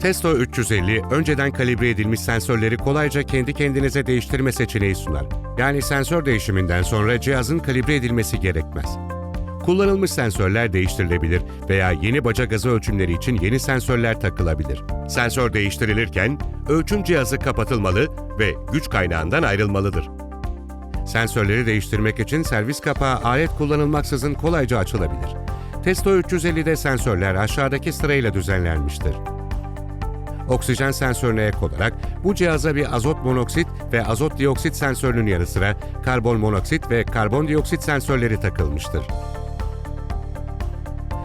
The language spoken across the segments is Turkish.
Testo 350, önceden kalibre edilmiş sensörleri kolayca kendi kendinize değiştirme seçeneği sunar. Yani sensör değişiminden sonra cihazın kalibre edilmesi gerekmez. Kullanılmış sensörler değiştirilebilir veya yeni baca gazı ölçümleri için yeni sensörler takılabilir. Sensör değiştirilirken ölçüm cihazı kapatılmalı ve güç kaynağından ayrılmalıdır. Sensörleri değiştirmek için servis kapağı alet kullanılmaksızın kolayca açılabilir. Testo 350'de sensörler aşağıdaki sırayla düzenlenmiştir. Oksijen sensörüne ek olarak bu cihaza bir azot monoksit ve azot dioksit sensörünün yanı sıra karbon monoksit ve karbondioksit sensörleri takılmıştır.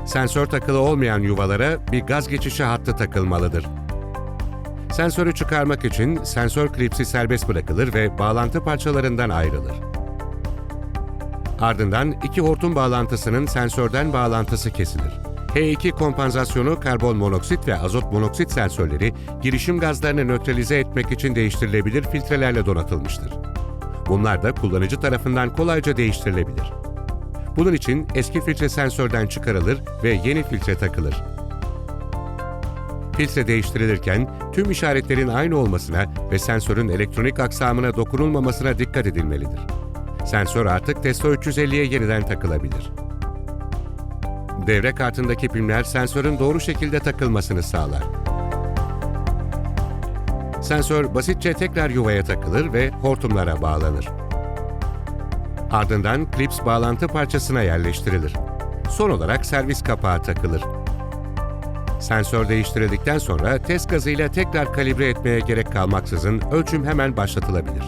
Sensör takılı olmayan yuvalara bir gaz geçişi hattı takılmalıdır. Sensörü çıkarmak için sensör klipsi serbest bırakılır ve bağlantı parçalarından ayrılır. Ardından iki hortum bağlantısının sensörden bağlantısı kesilir. H2 kompansasyonu karbon monoksit ve azot monoksit sensörleri girişim gazlarını nötralize etmek için değiştirilebilir filtrelerle donatılmıştır. Bunlar da kullanıcı tarafından kolayca değiştirilebilir. Bunun için eski filtre sensörden çıkarılır ve yeni filtre takılır. Filtre değiştirilirken tüm işaretlerin aynı olmasına ve sensörün elektronik aksamına dokunulmamasına dikkat edilmelidir. Sensör artık Testo 350'ye yeniden takılabilir. Devre kartındaki pimler sensörün doğru şekilde takılmasını sağlar. Sensör basitçe tekrar yuvaya takılır ve hortumlara bağlanır. Ardından klips bağlantı parçasına yerleştirilir. Son olarak servis kapağı takılır. Sensör değiştirildikten sonra test gazıyla tekrar kalibre etmeye gerek kalmaksızın ölçüm hemen başlatılabilir.